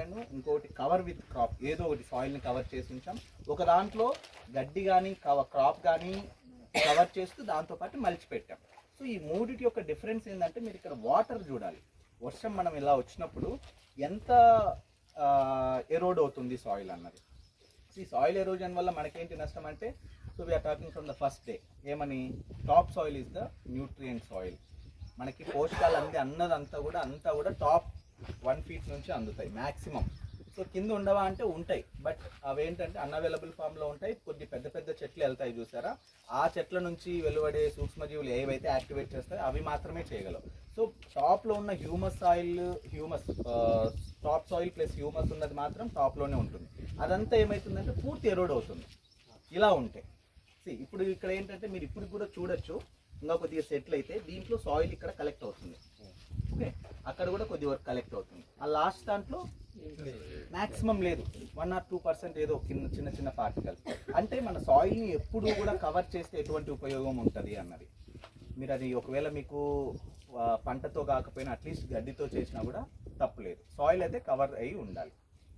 Situations ఇంకోటి cover with crop ఏదో ఒకటి సాయిల్ని కవర్ చేసి ఉంచాం. ఒక దాంట్లో గడ్డి కానీ కవర్ క్రాప్ కానీ కవర్ చేస్తూ దాంతోపాటు మలిచి పెట్టాం సో ఈ మూడిటి యొక్క డిఫరెన్స్ ఏంటంటే మీరు ఇక్కడ వాటర్ చూడాలి. వర్షం మనం ఇలా వచ్చినప్పుడు ఎంత ఎరోడ్ అవుతుంది సాయిల్ అన్నది. ఈ సాయిల్ ఎరోజన్ వల్ల మనకేంటి నష్టం అంటే so we're talking from the first day ఏమని? Top soil is the nutrient soil మనకి పోషకాలు అంది అన్నదంతా కూడా అంతా కూడా టాప్ వన్ ఫీట్ నుంచి అందుతాయి మ్యాక్సిమం సో కింద ఉండవా అంటే ఉంటాయి. బట్ అవేంటంటే అన్అవైలబుల్ ఫామ్లో ఉంటాయి. కొద్ది పెద్ద పెద్ద చెట్లు వెళ్తాయి చూసారా? ఆ చెట్ల నుంచి వెలువడే సూక్ష్మజీవులు ఏవైతే యాక్టివేట్ చేస్తాయో అవి మాత్రమే చేయగలవు. సో టాప్లో ఉన్న humus soil humus top soil plus humus ఉన్నది మాత్రం టాప్లోనే ఉంటుంది. అదంతా ఏమవుతుందంటే పూర్తి ఎరోడ్ అవుతుంది. ఇలా ఉంటాయి సి ఇప్పుడు ఇక్కడ ఏంటంటే మీరు ఇప్పుడు కూడా చూడొచ్చు. ఇంకా కొద్దిగా సెటిల్ అయితే దీంట్లో సాయిల్ ఇక్కడ కలెక్ట్ అవుతుంది. ఓకే? అక్కడ కూడా కొద్ది వరకు కలెక్ట్ అవుతుంది. ఆ లాస్ట్ దాంట్లో మాక్సిమం లేదు. వన్ ఆర్ టూ పర్సెంట్ ఏదో చిన్న చిన్న చిన్న పార్టికల్స్ అంటే మన సాయిల్ని ఎప్పుడు కూడా కవర్ చేస్తే ఎటువంటి ఉపయోగం ఉంటుంది అన్నది. మీరు అది ఒకవేళ మీకు పంటతో కాకపోయినా అట్లీస్ట్ గడ్డితో చేసినా కూడా తప్పులేదు సాయిల్ అయితే కవర్ అయి ఉండాలి.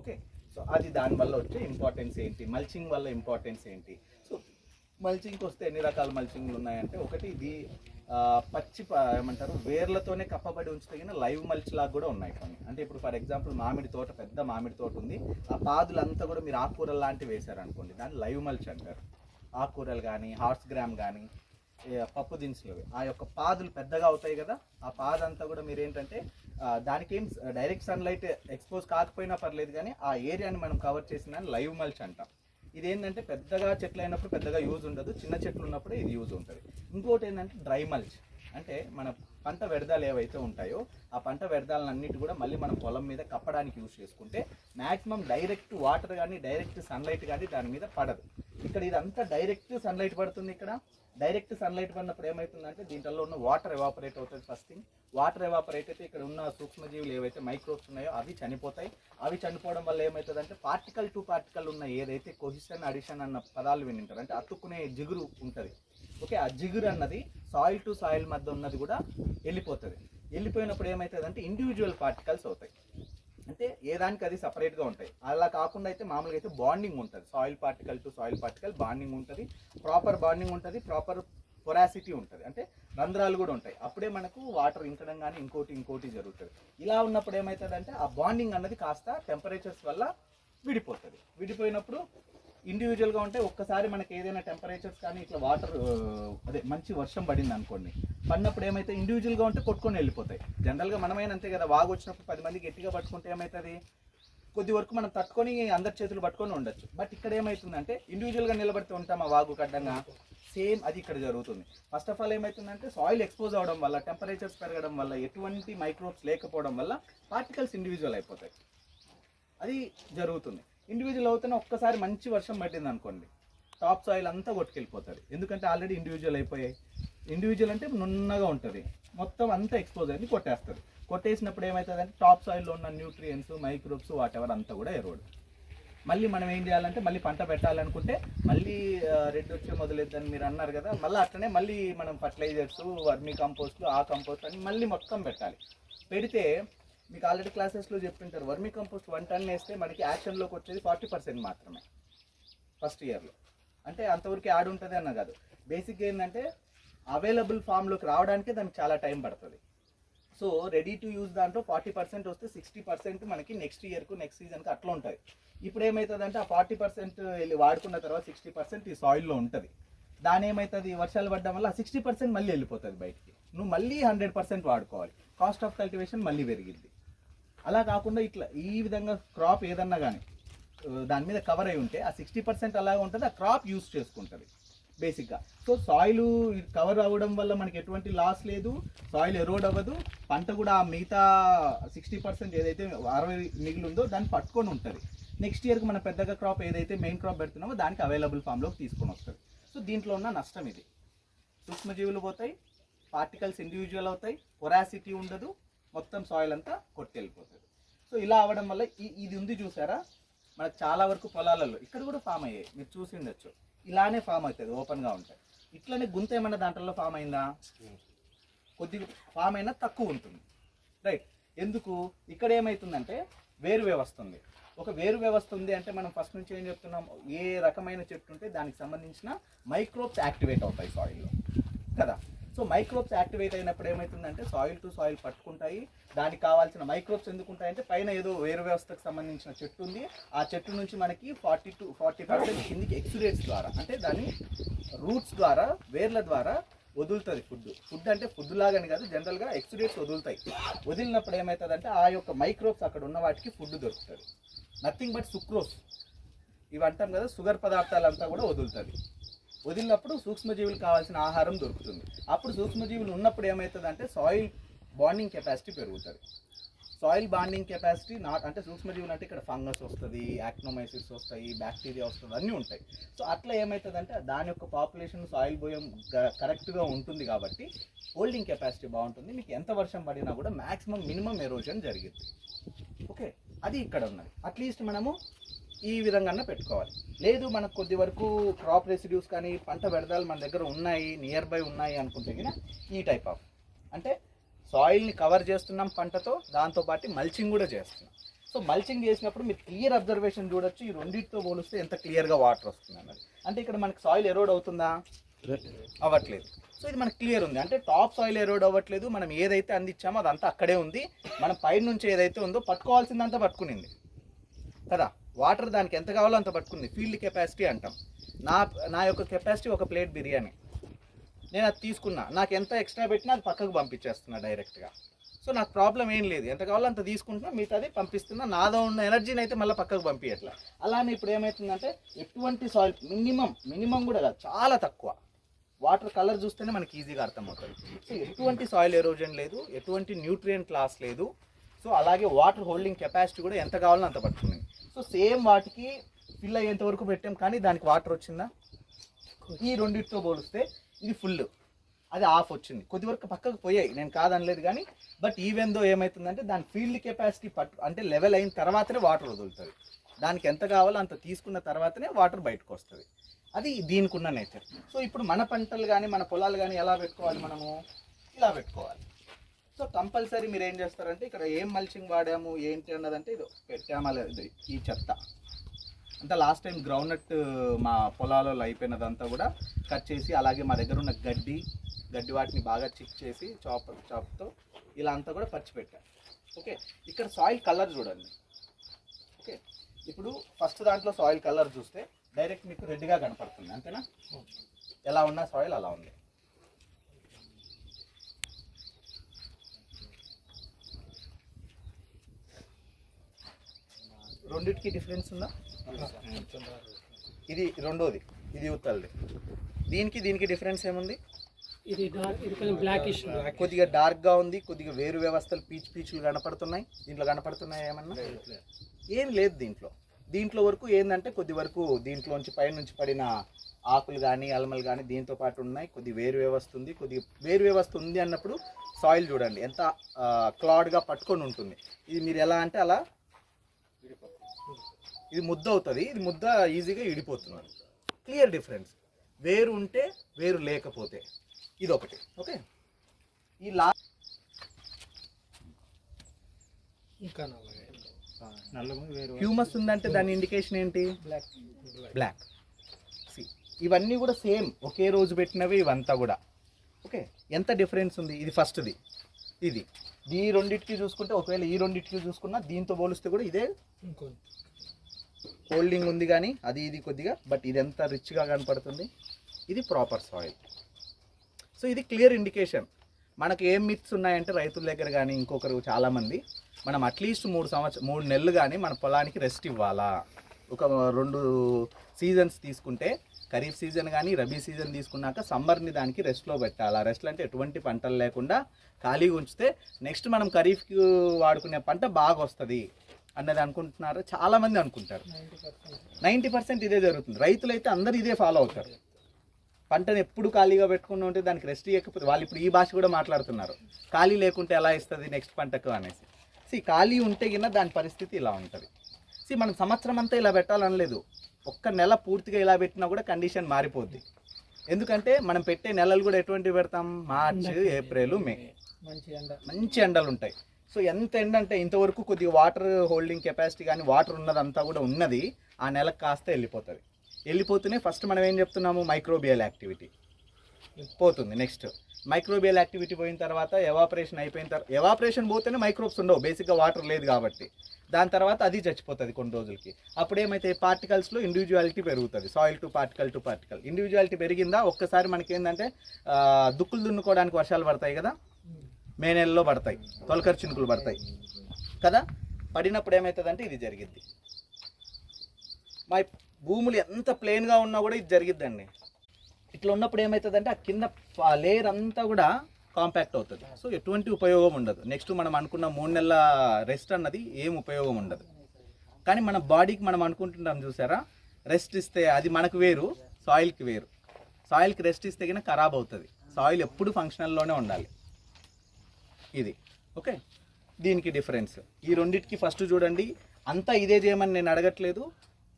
ఓకే? సో అది దానివల్ల వచ్చే ఇంపార్టెన్స్ ఏంటి? మల్చింగ్ వల్ల ఇంపార్టెన్స్ ఏంటి? సో మల్చింగ్కి వస్తే ఎన్ని రకాల మల్చింగ్లు ఉన్నాయంటే ఒకటి ఇది పచ్చి ఏమంటారు వేర్లతోనే కప్పబడి ఉంచుతగిన లైవ్ మల్చ్ లాగా కూడా ఉన్నాయి కొన్ని. అంటే ఇప్పుడు ఫర్ ఎగ్జాంపుల్ మామిడి తోట పెద్ద మామిడి తోట ఉంది. ఆ పాదులంతా కూడా మీరు ఆకుకూరలు లాంటివి వేశారనుకోండి దాన్ని లైవ్ మల్చ్ అంటారు. ఆకుకూరలు కానీ హార్స్ గ్రామ్ కానీ పప్పు దినుసులు ఆ యొక్క పాదులు పెద్దగా అవుతాయి కదా ఆ పాద అంతా కూడా మీరు ఏంటంటే దానికి ఏం డైరెక్ట్ సన్లైట్ ఎక్స్పోజ్ కాకపోయినా పర్లేదు కానీ ఆ ఏరియాని మనం కవర్ చేసిన లైవ్ మల్చ్ అంటాం. ఇది ఏంటంటే పెద్దగా చెట్లు అయినప్పుడు పెద్దగా యూజ్ ఉండదు చిన్న చెట్లు ఉన్నప్పుడు ఇది యూజ్ ఉంటుంది. ఇంకోటి ఏంటంటే డ్రై మల్చ్ అంటే మన పంట వ్యర్థాలు ఏవైతే ఉంటాయో ఆ పంట వ్యర్థాలన్నిటి కూడా మళ్ళీ మనం పొలం మీద కప్పడానికి యూజ్ చేసుకుంటే మ్యాక్సిమం డైరెక్ట్ వాటర్ కానీ డైరెక్ట్ సన్లైట్ కానీ దాని మీద పడదు. ఇక్కడ ఇదంతా డైరెక్ట్ సన్లైట్ పడుతుంది ఇక్కడ? డైరెక్ట్ సన్లైట్ పడినప్పుడు ఏమవుతుందంటే దీంట్లో ఉన్న వాటర్ ఎవాపరేట్ అవుతుంది ఫస్ట్ థింగ్ వాటర్ ఎవాపరేట్ అయితే ఇక్కడ ఉన్న సూక్ష్మజీవులు ఏవైతే మైక్రోబ్స్ ఉన్నాయో అవి చనిపోతాయి. అవి చనిపోవడం వల్ల ఏమవుతుందంటే పార్టికల్ టు పార్టికల్ ఉన్న ఏదైతే కొహిషన్ అడిషన్ అన్న పదాలు వినింటారు అంటే అతుక్కునే జిగురు ఉంటుంది. ఓకే ఆ జిగురు అన్నది సాయిల్ టు సాయిల్ మధ్య ఉన్నది కూడా వెళ్ళిపోతుంది. వెళ్ళిపోయినప్పుడు ఏమవుతుందంటే ఇండివిజువల్ పార్టికల్స్ అవుతాయి. అంటే ఏ దానికి అది సపరేట్గా ఉంటాయి. అలా కాకుండా అయితే మామూలుగా అయితే బాండింగ్ ఉంటుంది. Soil particle to soil particle bonding ఉంటుంది. ప్రాపర్ బాండింగ్ ఉంటుంది. ప్రాపర్ పొరాసిటీ ఉంటుంది. అంటే రంధ్రాలు కూడా ఉంటాయి. అప్పుడే మనకు వాటర్ ఇంకడం కానీ ఇంకోటి ఇంకోటి జరుగుతుంది. ఇలా ఉన్నప్పుడు ఏమవుతుందంటే ఆ బాండింగ్ అన్నది కాస్త టెంపరేచర్స్ వల్ల విడిపోతుంది. విడిపోయినప్పుడు ఇండివిజువల్గా ఉంటే ఒక్కసారి మనకి ఏదైనా టెంపరేచర్స్ కానీ ఇట్లా వాటర్ అదే మంచి వర్షం పడింది అనుకోండి. పడినప్పుడు ఏమైతే ఇండివిజువల్గా ఉంటే కొట్టుకొని వెళ్ళిపోతాయి. జనరల్గా మనమైనా అంతే కదా వాగు వచ్చినప్పుడు పది మంది గట్టిగా పట్టుకుంటే ఏమవుతుంది కొద్ది వరకు మనం తట్టుకొని అందరి చేతులు పట్టుకొని ఉండొచ్చు. బట్ ఇక్కడ ఏమవుతుందంటే ఇండివిజువల్గా నిలబడితే ఉంటాం ఆ వాగు కడ్డంగా సేమ్ అది ఇక్కడ జరుగుతుంది. ఫస్ట్ ఆఫ్ ఆల్ ఏమవుతుందంటే సాయిల్ ఎక్స్పోజ్ అవడం వల్ల టెంపరేచర్స్ పెరగడం వల్ల ఎటువంటి మైక్రోబ్స్ లేకపోవడం వల్ల పార్టికల్స్ ఇండివిజువల్ అయిపోతాయి. అది జరుగుతుంది. ఇండివిజువల్ అవుతున్న ఒక్కసారి మంచి వర్షం పట్టింది అనుకోండి. టాప్ సాయిల్ అంతా కొట్టుకెళ్ళిపోతుంది. ఎందుకంటే ఆల్రెడీ ఇండివిజువల్ అయిపోయాయి. ఇండివిజువల్ అంటే నున్నగా ఉంటుంది. మొత్తం అంతా ఎక్స్పోజ్ అయింది కొట్టేస్తుంది. కొట్టేసినప్పుడు ఏమవుతుంది అంటే టాప్ సాయిల్లో ఉన్న న్యూట్రియంట్స్ మైక్రోబ్స్ వాట్ ఎవర్ అంతా కూడా ఎరోడ్ మళ్ళీ మనం ఏం చేయాలంటే మళ్ళీ పంట పెట్టాలనుకుంటే మళ్ళీ రెడ్ వచ్చే మొదలెద్దని మీరు అన్నారు కదా మళ్ళీ అట్లనే మళ్ళీ మనం ఫర్టిలైజర్స్ వర్మీ కంపోస్ట్లు ఆ కంపోస్ట్ అని మళ్ళీ మొత్తం పెట్టాలి. పెడితే మీకు ఆల్రెడీ క్లాసెస్లో చెప్పింటారు. వర్మీ కంపోస్ట్ వన్ టన్ వేస్తే మనకి యాక్షన్లోకి వచ్చేది ఫార్టీ పర్సెంట్ మాత్రమే ఫస్ట్ ఇయర్లో అంటే అంతవరకు యాడ్ ఉంటుంది అన్న కాదు. బేసిక్ ఏంటంటే అవైలబుల్ ఫామ్లోకి రావడానికే దానికి చాలా టైం పడుతుంది. సో రెడీ టు యూజ్ దాంట్లో ఫార్టీ పర్సెంట్ వస్తే సిక్స్టీ పర్సెంట్ మనకి నెక్స్ట్ ఇయర్కు నెక్స్ట్ సీజన్కి అట్లా ఉంటుంది. ఇప్పుడు ఏమవుతుందంటే ఆ ఫార్టీ పర్సెంట్ వెళ్ళి వాడుకున్న తర్వాత సిక్స్టీ పర్సెంట్ ఈ సాయిల్లో ఉంటుంది. దాని ఏమవుతుంది వర్షాలు పడడం వల్ల సిక్స్టీ పర్సెంట్ మళ్ళీ వెళ్ళిపోతుంది బయటికి. నువ్వు మళ్ళీ హండ్రెడ్ పర్సెంట్ వాడుకోవాలి. కాస్ట్ ఆఫ్ కల్టివేషన్ మళ్ళీ పెరిగింది. అలా కాకుండా ఇట్లా ఈ విధంగా క్రాప్ ఏదన్నా కానీ దాని మీద కవర్ అయి ఉంటే ఆ సిక్స్టీ పర్సెంట్ అలాగే ఉంటుంది ఆ క్రాప్ యూస్ చేసుకుంటుంది బేసిక్గా సో సాయిల్ కవర్ అవ్వడం వల్ల మనకి ఎటువంటి లాస్ లేదు సాయిల్ ఎరోడ్ అవ్వదు పంట కూడా ఆ మిగతా సిక్స్టీ పర్సెంట్ ఏదైతే అరవై మిగిలి ఉందో దాన్ని పట్టుకొని ఉంటుంది. నెక్స్ట్ ఇయర్కి మన పెద్దగా క్రాప్ ఏదైతే మెయిన్ క్రాప్ పెడుతున్నామో దానికి అవైలబుల్ ఫామ్లోకి తీసుకొని వస్తుంది. సో దీంట్లో ఉన్న నష్టం ఇది. సూక్ష్మజీవులు పోతాయి పార్టికల్స్ ఇండివిజువల్ అవుతాయి పొరాసిటీ ఉండదు మొత్తం సాయిల్ అంతా కొట్టుకెళ్ళిపోతుంది సో ఇలా అవ్వడం వల్ల ఈ ఇది ఉంది చూసారా? మనకు చాలా వరకు పొలాలలో ఇక్కడ కూడా ఫామ్ అయ్యాయి. మీరు చూసి ఉండొచ్చు. ఇలానే ఫామ్ అవుతుంది ఓపెన్గా ఉంటాయి. ఇట్లనే గుంత ఏమన్నా దాంట్లో ఫామ్ అయిందా? కొద్దిగా ఫామ్ అయినా తక్కువ ఉంటుంది. రైట్ ఎందుకు? ఇక్కడ ఏమవుతుందంటే వేరు వ్యవస్థ ఉంది. ఒక వేరు వ్యవస్థ ఉంది అంటే మనం ఫస్ట్ నుంచి ఏం చెప్తున్నాం? ఏ రకమైన చెట్టు ఉంటే దానికి సంబంధించిన మైక్రోబ్స్ యాక్టివేట్ అవుతాయి సాయిల్లో కదా? సో మైక్రోబ్స్ యాక్టివేట్ అయినప్పుడు ఏమవుతుందంటే సాయిల్ టు సాయిల్ పట్టుకుంటాయి. దానికి కావాల్సిన మైక్రోబ్స్ ఎందుకు ఉంటాయంటే పైన ఏదో వేరు వ్యవస్థకు సంబంధించిన చెట్టు ఉంది. ఆ చెట్టు నుంచి మనకి ఫార్టీ టు ఫార్టీ పర్సెంట్ కిందికి ఎక్స్రేట్స్ ద్వారా అంటే దాని రూట్స్ ద్వారా వేర్ల ద్వారా వదులుతుంది ఫుడ్. ఫుడ్ అంటే ఫుడ్ లాగని కాదు జనరల్గా ఎక్సురేట్స్ వదులుతాయి. వదిలినప్పుడు ఏమవుతుందంటే ఆ యొక్క మైక్రోబ్స్ అక్కడ ఉన్న వాటికి ఫుడ్ దొరుకుతుంది. నథింగ్ బట్ సుక్రోస్ ఇవి అంటాం కదా షుగర్ పదార్థాలంతా కూడా వదులుతుంది. వదిలినప్పుడు సూక్ష్మజీవులు కావాల్సిన ఆహారం దొరుకుతుంది. అప్పుడు సూక్ష్మజీవులు ఉన్నప్పుడు ఏమవుతుంది అంటే సాయిల్ బాండింగ్ కెపాసిటీ పెరుగుతుంది. సాయిల్ బాండింగ్ కెపాసిటీ నాట్ అంటే సూక్ష్మజీవులు అంటే ఇక్కడ ఫంగస్ వస్తుంది యాక్నోమైసిస్ వస్తాయి బ్యాక్టీరియా వస్తుంది అన్నీ ఉంటాయి. సో అట్లా ఏమవుతుంది అంటే దాని యొక్క పాపులేషన్ సాయిల్ భూయం కరెక్ట్గా ఉంటుంది కాబట్టి హోల్డింగ్ కెపాసిటీ బాగుంటుంది. మీకు ఎంత వర్షం పడినా కూడా మ్యాక్సిమం మినిమం ఎరోజన్ జరిగింది ఓకే అది ఇక్కడ ఉన్నది. అట్లీస్ట్ మనము ఈ విధంగా పెట్టుకోవాలి. లేదు మనకు కొద్ది వరకు క్రాప్ రెసిడ్యూస్ కానీ పంట వ్యర్థాలు మన దగ్గర ఉన్నాయి నియర్ బై ఉన్నాయి అనుకుంటే ఈ టైప్ ఆఫ్ అంటే సాయిల్ని కవర్ చేస్తున్నాం పంటతో దాంతోపాటు మల్చింగ్ కూడా చేస్తున్నాం. సో మల్చింగ్ చేసినప్పుడు మీరు క్లియర్ అబ్జర్వేషన్ చూడొచ్చు. ఈ రెండింటితో పోలిస్తే ఎంత క్లియర్గా వాటర్ వస్తుంది అన్నది. అంటే ఇక్కడ మనకి సాయిల్ ఎరోడ్ అవుతుందా? అవ్వట్లేదు. సో ఇది మనకు క్లియర్ ఉంది. అంటే టాప్ సాయిల్ ఎరోడ్ అవ్వట్లేదు. మనం ఏదైతే అందించామో అదంతా అక్కడే ఉంది. మనం పైన నుంచి ఏదైతే ఉందో పట్టుకోవాల్సిందంతా పట్టుకునింది. కదా? వాటర్ దానికి ఎంత కావాలో అంత పట్టుకుంది. ఫీల్డ్ కెపాసిటీ అంటాం. నా నా యొక్క కెపాసిటీ ఒక ప్లేట్ బిర్యానీ. నేను అది తీసుకున్నా. నాకు ఎంత ఎక్స్ట్రా పెట్టినా అది పక్కకు పంపించేస్తున్నా డైరెక్ట్గా సో నాకు ప్రాబ్లం ఏం లేదు. ఎంత కావాలో అంత తీసుకుంటున్నా మిగతాది పంపిస్తున్నా. నాదో ఉన్న ఎనర్జీని అయితే మళ్ళీ పక్కకు పంపించట్లా అలానే ఇప్పుడు ఏమవుతుందంటే ఎటువంటి సాయిల్ మినిమం మినిమం కూడా కాదు చాలా తక్కువ. వాటర్ కలర్ చూస్తేనే మనకి ఈజీగా అర్థమవుతుంది. సో ఎటువంటి సాయిల్ ఎరోజన్ లేదు ఎటువంటి న్యూట్రియంట్ లాస్ లేదు. సో అలాగే వాటర్ హోల్డింగ్ కెపాసిటీ కూడా ఎంత కావాలో అంత పట్టుకుంది. సో సేమ్ వాటికి ఫిల్ అయ్యేంత వరకు పెట్టాం కానీ దానికి వాటర్ వచ్చిందా? ఈ రెండింటితో పోలిస్తే ఇది ఫుల్ అది ఆఫ్ వచ్చింది. కొద్ది వరకు పక్కకు పోయాయి. నేను కాదనలేదు కానీ బట్ ఈవెందో ఏమవుతుందంటే దాని ఫీల్డ్ కెపాసిటీ పట్టు అంటే లెవెల్ అయిన తర్వాతనే వాటర్ వదులుతుంది. దానికి ఎంత కావాలో అంత తీసుకున్న తర్వాతనే వాటర్ బయటకు వస్తుంది. అది దీనికి ఉన్న నేచర్ సో ఇప్పుడు మన పంటలు కానీ మన పొలాలు కానీ ఎలా పెట్టుకోవాలి మనము? ఇలా పెట్టుకోవాలి. సో కంపల్సరీ మీరు ఏం చేస్తారంటే ఇక్కడ ఏం మల్చింగ్ వాడాము ఏంటి అన్నదంటే ఇది పెట్టామా లేదు ఈ చెత్త. అంటే లాస్ట్ టైం గ్రౌండ్ నట్ మా పొలాలలో అయిపోయినదంతా కూడా కట్ చేసి అలాగే మా దగ్గర ఉన్న గడ్డి గడ్డి వాటిని బాగా చిక్ చేసి చాప్ చాప్తో ఇలా అంతా కూడా పచ్చి పెట్టాం. ఓకే? ఇక్కడ సాయిల్ కలర్ చూడండి. ఓకే? ఇప్పుడు ఫస్ట్ దాంట్లో సాయిల్ కలర్ చూస్తే డైరెక్ట్ మీకు రెడ్గా కనపడుతుంది అంతేనా? ఎలా ఉన్న సాయిల్ అలా ఉంది. రెండిటికి డిఫరెన్స్ ఉందా? ఇది రెండోది ఇది ఉత్తల్ది దీనికి దీనికి డిఫరెన్స్ ఏముంది? ఇది డార్క్ ఇది కొంచెం బ్లాకిష్ కొద్దిగా డార్క్గా ఉంది కొద్దిగా వేరు వ్యవస్థలు పీచు పీచులు కనపడుతున్నాయి. దీంట్లో కనపడుతున్నాయి ఏమన్నా? ఏం లేదు దీంట్లో. దీంట్లో వరకు ఏంటంటే కొద్ది వరకు దీంట్లోంచి పై నుంచి పడిన ఆకులు కానీ అలమలు కానీ దీంతో పాటు ఉన్నాయి. కొద్ది వేరు వ్యవస్థ ఉంది కొద్దిగా వేరు వ్యవస్థ ఉంది అన్నప్పుడు సాయిల్ చూడండి ఎంత క్లాడ్గా పట్టుకొని ఉంటుంది. ఇది మీరు ఎలా అంటే అలా ఇది ముద్ద అవుతుంది. ఇది ముద్ద ఈజీగా ఇడిపోతున్నారు. క్లియర్ డిఫరెన్స్ వేరు ఉంటే వేరు లేకపోతే. ఇది ఒకటి ఓకే? ఈ లా ఇంకా హ్యూమస్ ఉందంటే దాని ఇండికేషన్ ఏంటి? బ్లాక్ బ్లాక్ ఇవన్నీ కూడా సేమ్ ఒకే రోజు పెట్టినవి ఇవంతా కూడా. ఓకే? ఎంత డిఫరెన్స్ ఉంది? ఇది ఫస్ట్ది ఇది. ఈ రెండింటికి చూసుకుంటే ఒకవేళ ఈ రెండింటికి చూసుకున్నా దీంతో పోలిస్తే కూడా ఇదే ఇంకో హోల్డింగ్ ఉంది కానీ అది ఇది కొద్దిగా బట్ ఇది ఎంత రిచ్గా కనపడుతుంది? ఇది ప్రాపర్ సాయిల్ సో ఇది క్లియర్ ఇండికేషన్ మనకు ఏం మిత్స్ ఉన్నాయంటే రైతుల దగ్గర కానీ ఇంకొకరు చాలామంది మనం అట్లీస్ట్ మూడు సంవత్సరం మూడు నెలలు కానీ మన పొలానికి రెస్ట్ ఇవ్వాలా? ఒక రెండు సీజన్స్ తీసుకుంటే ఖరీఫ్ సీజన్ కానీ రబీ సీజన్ తీసుకున్నాక సమ్మర్ని దానికి రెస్ట్లో పెట్టాలా. రెస్ట్లో అంటే ఎటువంటి పంటలు లేకుండా ఖాళీగా ఉంచితే నెక్స్ట్ మనం ఖరీఫ్కి వాడుకునే పంట బాగా వస్తుంది అన్నది అనుకుంటున్నారు? చాలామంది అనుకుంటారు. Ninety percent. ఇదే జరుగుతుంది. రైతులైతే అందరు ఇదే ఫాలో అవుతారు. పంటను ఎప్పుడు ఖాళీగా పెట్టుకుని ఉంటే దానికి రెస్ట్ ఇవ్వకపోతే వాళ్ళు ఇప్పుడు ఈ భాష కూడా మాట్లాడుతున్నారు. ఖాళీ లేకుంటే ఎలా ఇస్తుంది నెక్స్ట్ పంటకు అనేసి. సి ఖాళీ ఉంటే గిన్న దాని పరిస్థితి ఇలా ఉంటుంది. సి మనం సంవత్సరం అంతా ఇలా పెట్టాలనలేదు. ఒక్క నెల పూర్తిగా ఇలా పెట్టినా కూడా కండిషన్ మారిపోద్ది. ఎందుకంటే మనం పెట్టే నెలలు కూడా ఎటువంటివి పెడతాం? March April May. మంచి ఎండ. మంచి ఎండలు ఉంటాయి. సో ఎంత ఏంటంటే ఇంతవరకు కొద్దిగా వాటర్ హోల్డింగ్ కెపాసిటీ కానీ వాటర్ ఉన్నదంతా కూడా ఉన్నది. ఆ నెలకు కాస్త వెళ్ళిపోతుంది. వెళ్ళిపోతూనే ఫస్ట్ మనం ఏం చెప్తున్నాము? Microbial activity. పోతుంది నెక్స్ట్. మైక్రోబియల్ యాక్టివిటీ పోయిన తర్వాత ఎవాపరేషన్ అయిపోయిన తర్వాత ఎవాపరేషన్ పోతేనే మైక్రోబ్స్ ఉండవు. బేసిక్గా వాటర్ లేదు కాబట్టి. దాని తర్వాత అది చచ్చిపోతుంది కొన్ని రోజులకి. అప్పుడు ఏమైతే పార్టికల్స్లో ఇండివిజువాలిటీ పెరుగుతుంది. Soil to particle to particle individuality పెరిగిందా? ఒక్కసారి మనకి ఏంటంటే దుక్కులు దున్నుకోవడానికి వర్షాలు పడతాయి కదా? మే నెలలో పడతాయి. తొలకరి చినుకులు పడతాయి. కదా? పడినప్పుడు ఏమవుతుందంటే ఇది జరిగిద్ది. మా భూములు ఎంత ప్లెయిన్గా ఉన్నా కూడా ఇది జరిగిద్దండి. ఇట్లా ఉన్నప్పుడు ఏమవుతుందంటే ఆ కింద లేయర్ అంతా కూడా కాంపాక్ట్ అవుతుంది. సో ఎటువంటి ఉపయోగం ఉండదు. నెక్స్ట్ మనం అనుకున్న మూడు నెలల రెస్ట్ అన్నది ఏం ఉపయోగం ఉండదు. కానీ మన బాడీకి మనం అనుకుంటున్నాం చూసారా? రెస్ట్ ఇస్తే అది మనకు వేరు సాయిల్కి వేరు. సాయిల్కి రెస్ట్ ఇస్తే కన్నా ఖరాబ్ అవుతుంది. సాయిల్ ఎప్పుడు ఫంక్షనల్లోనే ఉండాలి. ఇది. ఓకే దీనికి డిఫరెన్స్ ఈ రెండింటికి ఫస్ట్ చూడండి. అంతా ఇదే చేయమని నేను అడగట్లేదు.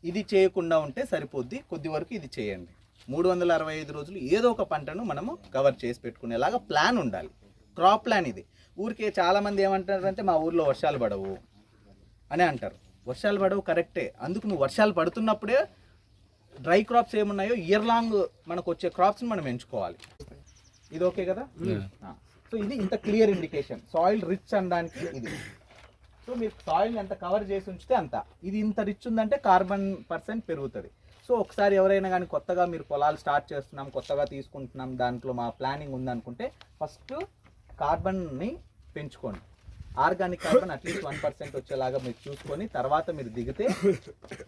ఇది చేయకుండా ఉంటే సరిపోద్ది. కొద్ది వరకు ఇది చేయండి. మూడు వందల అరవై ఐదు రోజులు ఏదో ఒక పంటను మనము కవర్ చేసి పెట్టుకునేలాగా ప్లాన్ ఉండాలి. క్రాప్ ప్లాన్ ఇది. ఊరికే చాలామంది ఏమంటారంటే మా ఊర్లో వర్షాలు పడవు అని అంటారు. వర్షాలు పడవు కరెక్టే. అందుకు నువ్వు వర్షాలు పడుతున్నప్పుడే డ్రై క్రాప్స్ ఏమున్నాయో ఇయర్ లాంగ్ మనకు వచ్చే క్రాప్స్ని మనం ఎంచుకోవాలి. ఇది ఓకే కదా? సో ఇది ఇంత క్లియర్ ఇండికేషన్. సాయిల్ రిచ్ అనడానికి ఇది. సో మీరు సాయిల్ ఎంత కవర్ చేసి ఉంచితే అంత. ఇది ఇంత రిచ్ ఉందంటే కార్బన్ పర్సెంట్ పెరుగుతుంది. సో ఒకసారి ఎవరైనా కానీ కొత్తగా మీరు పొలాలు స్టార్ట్ చేస్తున్నాం కొత్తగా తీసుకుంటున్నాం దాంట్లో మా ప్లానింగ్ ఉందనుకుంటే ఫస్ట్ కార్బన్ని పెంచుకోండి. Organic carbon at least one percent వచ్చేలాగా మీరు చూసుకొని తర్వాత మీరు దిగితే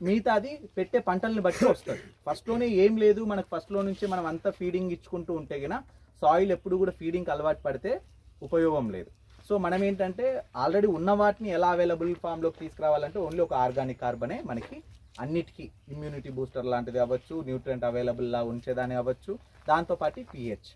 మిగతాది పెట్టే పంటల్ని బట్టి వస్తుంది. ఫస్ట్లోనే ఏం లేదు మనకు ఫస్ట్లో నుంచి మనం అంతా ఫీడింగ్ ఇచ్చుకుంటూ ఉంటే గిన సాయిల్ ఎప్పుడు కూడా ఫీడింగ్కి అలవాటు పడితే ఉపయోగం లేదు. సో మనం ఏంటంటే ఆల్రెడీ ఉన్న వాటిని ఎలా అవైలబుల్ ఫామ్లోకి తీసుకురావాలంటే ఓన్లీ ఒక ఆర్గానిక్ కార్బనే మనకి అన్నిటికీ ఇమ్యూనిటీ బూస్టర్ లాంటిది అవ్వచ్చు న్యూట్రియంట్ అవైలబుల్లా ఉంచేదాన్ని అవ్వచ్చు దాంతోపాటు పిహెచ్